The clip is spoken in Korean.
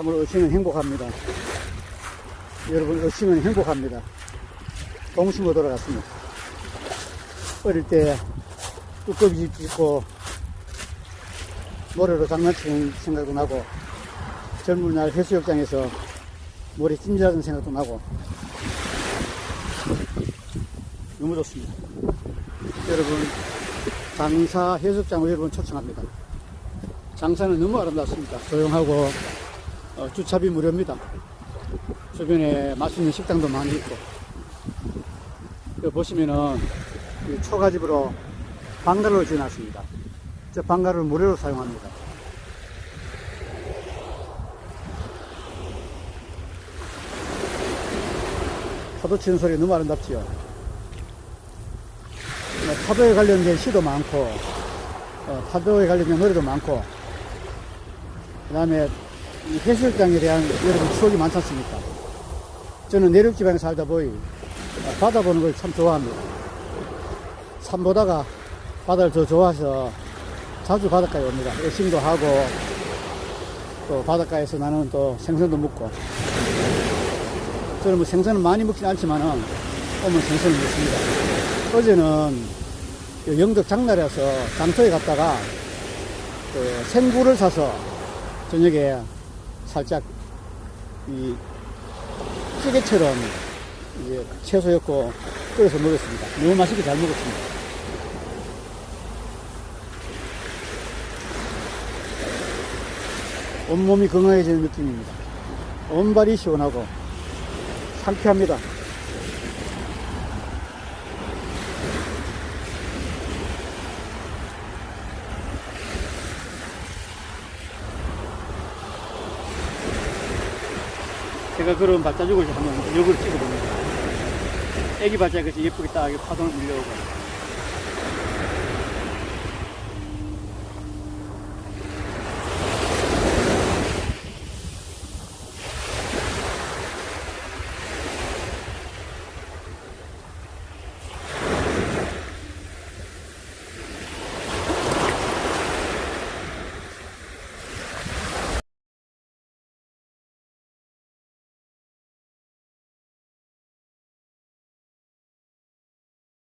참으로 어시는 행복합니다. 여러분, 어시는 행복합니다. 동심으로 돌아갔습니다. 어릴 때 뚜껑이 집 짓고 모래로 장난치는 생각도 나고 젊은 날 해수욕장에서 모래 찜질하는 생각도 나고 너무 좋습니다. 여러분 장사 해수욕장을 여러분 초청합니다. 장사는 너무 아름답습니다. 조용하고 어, 주차비 무료입니다. 주변에 맛있는 식당도 많이 있고 여기 보시면은 이 초가집으로 방가로를 지어놨습니다. 저 방가로를 무료로 사용합니다. 파도 치는 소리 너무 아름답지요. 뭐 파도에 관련된 시도 많고, 어, 파도에 관련된 노래도 많고, 그 다음에 해수욕장에 대한 여러분 추억이 많지 않습니까? 저는 내륙지방에 살다 보니 어, 바다 보는 걸 참 좋아합니다. 산 보다가 바다를 더 좋아해서 자주 바닷가에 옵니다. 애싱도 하고, 또 바닷가에서 나는 또 생선도 먹고, 저는 뭐 생선은 많이 먹진 않지만은 오면 생선을 먹습니다. 어제는 그 영덕 장날에서 장터에 갔다가 그 생굴을 사서 저녁에 살짝 이 찌개처럼 이제 채소 였고 끓여서 먹었습니다. 너무 맛있게 잘 먹었습니다. 온몸이 건강해지는 느낌입니다. 온발이 시원하고 상쾌합니다. 제가 그런 발자국을 한번 역으로 찍어봅니다. 애기 발자국이 예쁘게 딱 파동을 밀려오고.